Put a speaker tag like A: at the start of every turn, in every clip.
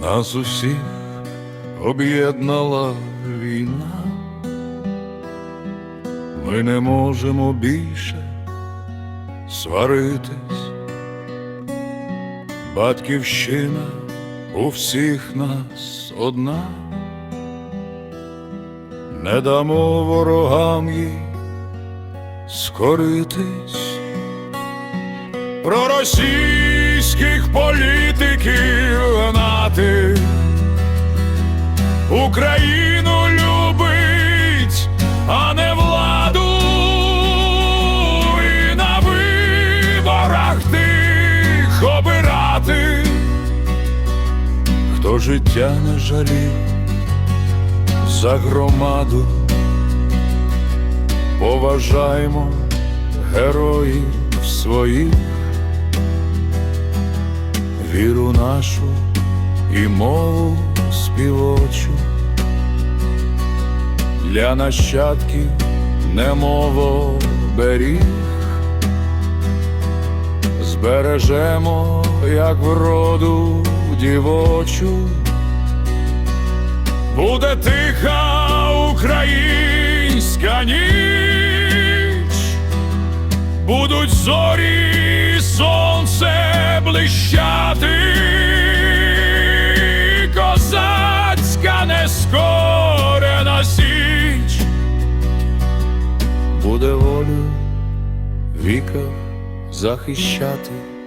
A: Нас усіх об'єднала війна, ми не можемо більше сваритись, батьківщина у всіх нас одна, не дамо ворогам їй скоритись. Про російських хто життя не жалів за громаду, поважаймо героїв своїх, віру нашу і мову співочу. Для нащадків немово беріг, збережемо, як вроду дівочу, буде тиха українська ніч, будуть зорі, сонце блищати. Козацька нескорена січ. Буде волю віка захищати.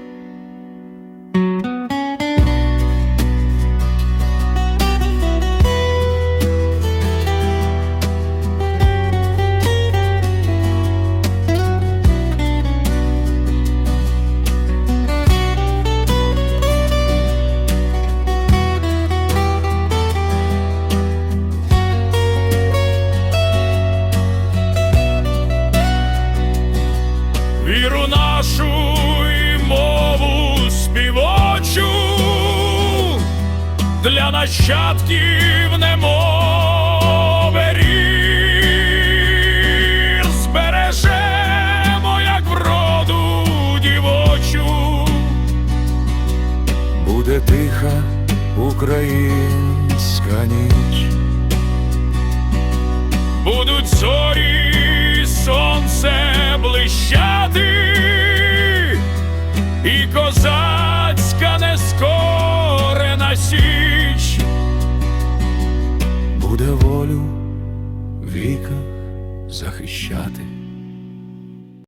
A: Віру нашу і мову співочу для нащадків немов беріг. збережемо, як вроду дівочу. Буде тиха українська ніч. Будуть зорі, Січ буде волю віка захищати.